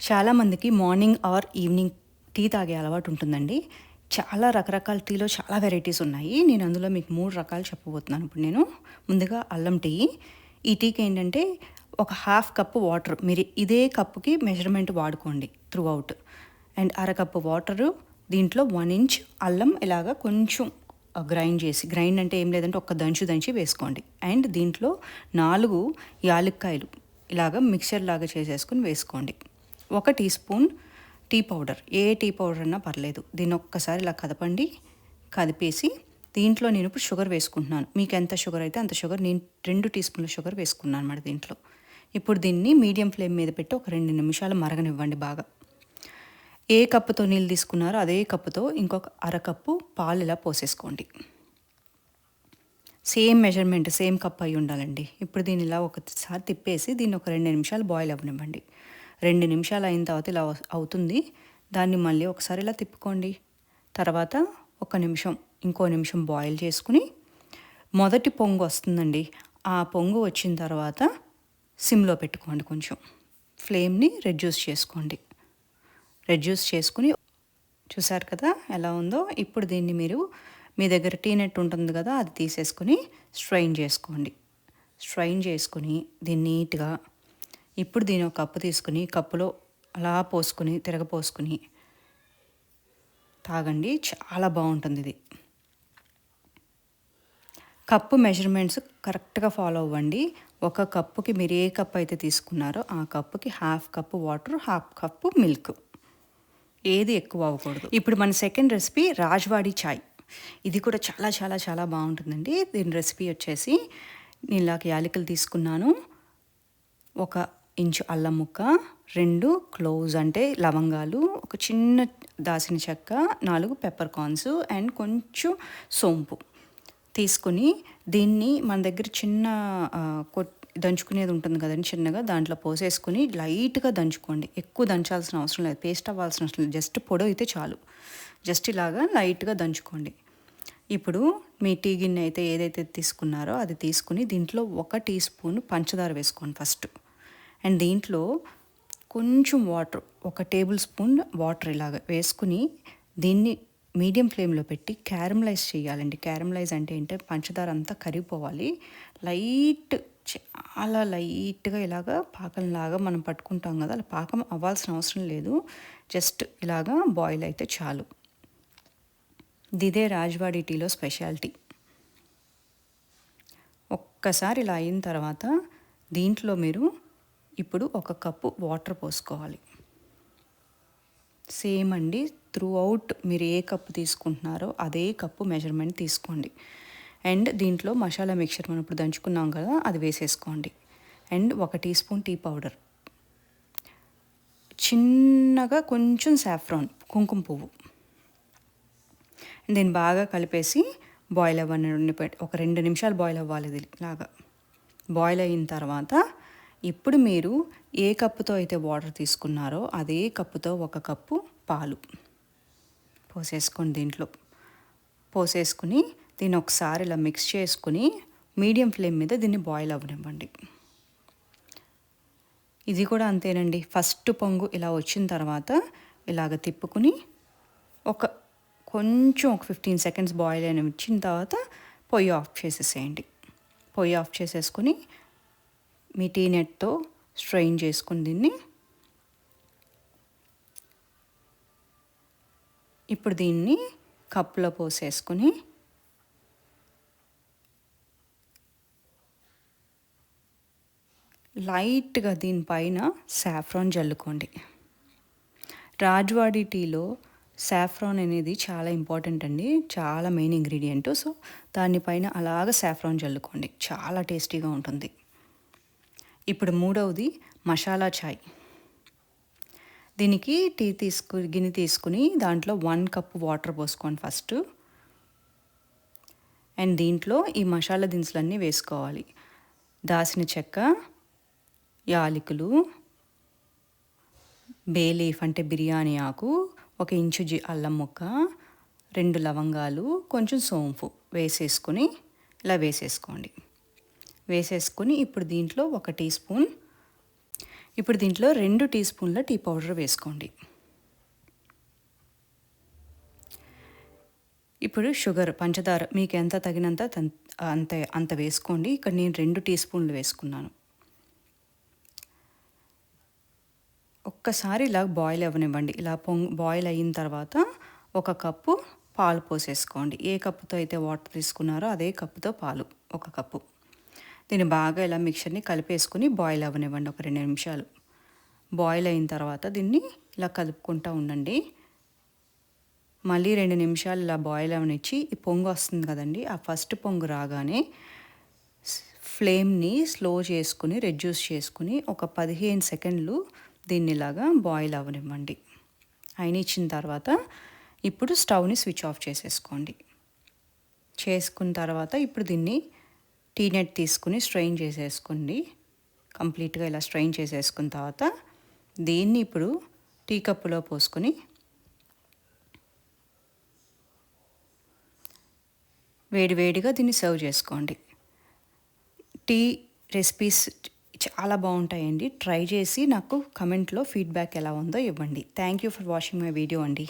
చాలామందికి morning or evening tea తాగే అలవాటు ఉంటుందండి. చాలా రకరకాల టీలో చాలా వెరైటీస్ ఉన్నాయి. నేను అందులో మీకు మూడు రకాలు చెప్పబోతున్నాను ఇప్పుడు నేను. ముందుగా అల్లం టీ. ఈ టీకి ఏంటంటే ఒక హాఫ్ కప్పు వాటర్ మీరు ఇదే కప్పుకి మెజర్మెంట్ వాడుకోండి త్రూ అవుట్ అండ్ అరకప్పు వాటరు దీంట్లో వన్ ఇంచ్ అల్లం ఇలాగా కొంచెం గ్రైండ్ చేసి గ్రైండ్ అంటే ఏం లేదంటే ఒక్క దంచు దంచి వేసుకోండి. అండ్ దీంట్లో నాలుగు యాలక్కాయలు ఇలాగ మిక్చర్ లాగా చేసేసుకుని వేసుకోండి. ఒక టీ స్పూన్ టీ పౌడర్. ఏ టీ పౌడర్ అన్నా పర్లేదు. దీన్ని ఒక్కసారి ఇలా కదపండి. కదిపేసి దీంట్లో నేను ఇప్పుడు షుగర్ వేసుకుంటున్నాను. మీకు ఎంత షుగర్ అయితే అంత షుగర్. నేను రెండు టీ స్పూన్ల షుగర్ వేసుకున్నాను అన్నమాట దీంట్లో. ఇప్పుడు దీన్ని మీడియం ఫ్లేమ్ మీద పెట్టి ఒక రెండు నిమిషాలు మరగనివ్వండి బాగా. ఏ కప్పుతో నీళ్ళు తీసుకున్నారో అదే కప్పుతో ఇంకొక అరకప్పు పాలు ఇలా పోసేసుకోండి. సేమ్ మెజర్మెంట్ సేమ్ కప్ అయి ఉండాలండి. ఇప్పుడు దీన్ని ఇలా ఒకసారి తిప్పేసి దీన్ని ఒక రెండు నిమిషాలు బాయిల్ అవ్వనివ్వండి. రెండు నిమిషాలు అయిన తర్వాత ఇలా అవుతుంది. దాన్ని మళ్ళీ ఒకసారి ఇలా తిప్పుకోండి. తర్వాత ఒక నిమిషం ఇంకో నిమిషం బాయిల్ చేసుకుని మొదటి పొంగు వస్తుందండి. ఆ పొంగు వచ్చిన తర్వాత సిమ్లో పెట్టుకోండి కొంచెం. ఫ్లేమ్ని రెడ్యూస్ చేసుకోండి. రెడ్యూస్ చేసుకుని చూసారు కదా ఎలా ఉందో? ఇప్పుడు దీన్ని మీరు మీ దగ్గర టీ నెట్ ఉంటుంది కదా అది తీసేసుకుని స్ట్రైన్ చేసుకోండి. స్ట్రైన్ చేసుకుని దీన్ని నీట్గా ఇప్పుడు దీని ఒక కప్పు తీసుకుని కప్పులో అలా పోసుకుని తిరగపోసుకుని తాగండి. చాలా బాగుంటుంది ఇది. కప్పు మెజర్మెంట్స్ కరెక్ట్గా ఫాలో అవ్వండి. ఒక కప్పుకి మీరు ఏ కప్ అయితే తీసుకున్నారో ఆ కప్పుకి half cup water half cup milk. ఏది ఎక్కువ అవ్వకూడదు. ఇప్పుడు మన సెకండ్ రెసిపీ రాజ్వాడి చాయ్. ఇది కూడా చాలా చాలా చాలా బాగుంటుందండి. దీని రెసిపీ వచ్చేసి నేను ఇలాగ యాలకులు తీసుకున్నాను. ఒక ఇంచు అల్లం ముక్క రెండు క్లోజ్ అంటే లవంగాలు ఒక చిన్న దాసిన చెక్క నాలుగు పెప్పర్ కార్న్స్ అండ్ కొంచెం సోంపు. తీసుకుని దీన్ని మన దగ్గర చిన్న కొట్ దంచుకునేది ఉంటుంది కదండి చిన్నగా దాంట్లో పోసేసుకుని లైట్గా దంచుకోండి. ఎక్కువ దంచాల్సిన అవసరం లేదు. పేస్ట్ అవ్వాల్సిన అవసరం లేదు. జస్ట్ పొడవు అయితే చాలు. జస్ట్ ఇలాగా లైట్గా దంచుకోండి. ఇప్పుడు మీ టీ గిన్నె అయితే ఏదైతే తీసుకున్నారో అది తీసుకుని దీంట్లో ఒక టీ స్పూన్ పంచదార వేసుకోండి ఫస్ట్. అండ్ దీంట్లో కొంచెం వాటర్ ఒక టేబుల్ స్పూన్ వాటర్ ఇలాగ వేసుకుని దీన్ని మీడియం ఫ్లేమ్లో పెట్టి క్యారమలైజ్ చేయాలండి. క్యారమలైజ్ అంటే ఏంటంటే పంచదార అంతా కరిగిపోవాలి. లైట్ చాలా లైట్గా ఇలాగా పాకంలాగా మనం పట్టుకుంటాం కదా అలా పాకం అవ్వాల్సిన అవసరం లేదు. జస్ట్ ఇలాగా బాయిల్ అయితే చాలు. దిదే రాజ్వాడి టీలో స్పెషాలిటీ. ఒక్కసారి ఇలా అయిన తర్వాత దీంట్లో మీరు ఇప్పుడు ఒక కప్పు వాటర్ పోసుకోవాలి. సేమ్ అండి త్రూ అవుట్ మీరు ఏ కప్పు తీసుకుంటున్నారో అదే కప్పు మెజర్మెంట్ తీసుకోండి. అండ్ దీంట్లో మసాలా మిక్చర్ మనం ఇప్పుడు దంచుకున్నాం కదా అది వేసేసుకోండి. అండ్ ఒక టీ స్పూన్ టీ పౌడర్. చిన్నగా కొంచెం సాఫ్రాన్ కుంకుమ పువ్వు. దీన్ని బాగా కలిపేసి బాయిల్ అవ్వని ఒక రెండు నిమిషాలు బాయిల్ అవ్వాలి ఇది లాగా బాయిల్ అయిన తర్వాత ఇప్పుడు మీరు ఏ కప్పుతో అయితే వాటర్ తీసుకున్నారో అదే కప్పుతో ఒక కప్పు పాలు పోసేసుకోండి దీంట్లో. పోసేసుకుని దీన్ని ఒకసారి ఇలా మిక్స్ చేసుకుని మీడియం ఫ్లేమ్ మీద దీన్ని బాయిల్ అవ్వనివ్వండి. ఇది కూడా అంతేనండి. ఫస్ట్ పొంగు ఇలా వచ్చిన తర్వాత ఇలాగ తిప్పుకుని ఒక కొంచెం ఒక ఫిఫ్టీన్ సెకండ్స్ బాయిల్ అయిన వచ్చిన తర్వాత పొయ్యి ఆఫ్ చేసేసేయండి. పొయ్యి ఆఫ్ చేసేసుకుని మీ టీ నెట్తో స్ట్రెయిన్ చేసుకుని దీన్ని ఇప్పుడు దీన్ని కప్పులో పోసేసుకుని లైట్గా దీనిపైన సాఫ్రాన్ జల్లుకోండి. రాజ్వాడి టీలో సాఫ్రాన్ అనేది చాలా ఇంపార్టెంట్ అండి. చాలా మెయిన్ ఇంగ్రీడియంట్. సో దానిపైన అలాగ సాఫ్రాన్ జల్లుకోండి. చాలా టేస్టీగా ఉంటుంది. ఇప్పుడు మూడవది మసాలా చాయ్. దీనికి టీ తీసుకు గిన్నె తీసుకుని దాంట్లో వన్ కప్ వాటర్ పోసుకోండి ఫస్ట్. అండ్ దీంట్లో ఈ మసాలా దినుసులన్నీ వేసుకోవాలి. దాసిన చెక్క యాలకులు బేలీఫ్ అంటే బిర్యానీ ఆకు ఒక ఇంచు జి అల్లం ముక్క రెండు లవంగాలు కొంచెం సోంపు వేసేసుకుని ఇలా వేసేసుకోండి. వేసేసుకొని ఇప్పుడు దీంట్లో ఒక టీ స్పూన్. ఇప్పుడు దీంట్లో రెండు టీ స్పూన్ల టీ పౌడర్ వేసుకోండి. ఇప్పుడు షుగర్ పంచదార మీకు ఎంత తగినంత అంత అంత వేసుకోండి. ఇక్కడ నేను రెండు టీ స్పూన్లు వేసుకున్నాను. ఒక్కసారి ఇలా బాయిల్ అవ్వనివ్వండి. ఇలా పొంగ్ బాయిల్ అయిన తర్వాత ఒక కప్పు పాలు పోసేసుకోండి. ఏ కప్పుతో అయితే వాటర్ తీసుకున్నారో అదే కప్పుతో పాలు ఒక కప్పు. దీన్ని బాగా ఇలా మిక్చర్ని కలిపేసుకుని బాయిల్ అవ్వనివ్వండి ఒక రెండు నిమిషాలు. బాయిల్ అయిన తర్వాత దీన్ని ఇలా కలుపుకుంటూ ఉండండి. మళ్ళీ రెండు నిమిషాలు ఇలా బాయిల్ అవనిచ్చి ఈ పొంగు వస్తుంది కదండి ఆ ఫస్ట్ పొంగు రాగానే ఫ్లేమ్ని స్లో చేసుకుని రెడ్యూస్ చేసుకుని ఒక పదిహేను సెకండ్లు దీన్ని ఇలాగా బాయిల్ అవనివ్వండి అయినిచ్చిన తర్వాత ఇప్పుడు స్టవ్ని స్విచ్ ఆఫ్ చేసేసుకోండి. చేసుకున్న తర్వాత ఇప్పుడు దీన్ని టీ నెట్ తీసుకుని స్ట్రెయిన్ చేసేసుకోండి. కంప్లీట్గా ఇలా స్ట్రెయిన్ చేసేసుకున్న తర్వాత దీన్ని ఇప్పుడు టీ కప్పులో పోసుకొని వేడివేడిగా దీన్ని సర్వ్ చేసుకోండి. టీ రెసిపీస్ చాలా బాగుంటాయండి. ట్రై చేసి నాకు కమెంట్లో ఫీడ్బ్యాక్ ఎలా ఉందో ఇవ్వండి. Thank you for watching my video అండి.